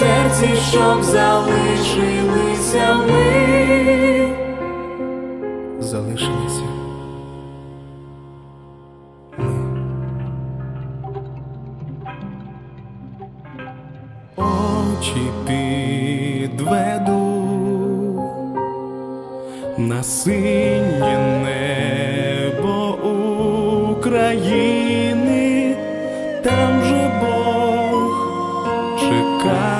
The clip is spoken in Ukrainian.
серці, щоб залишилися ми, залишилися. Очі підведу на синє небо України, там же Бог чекає.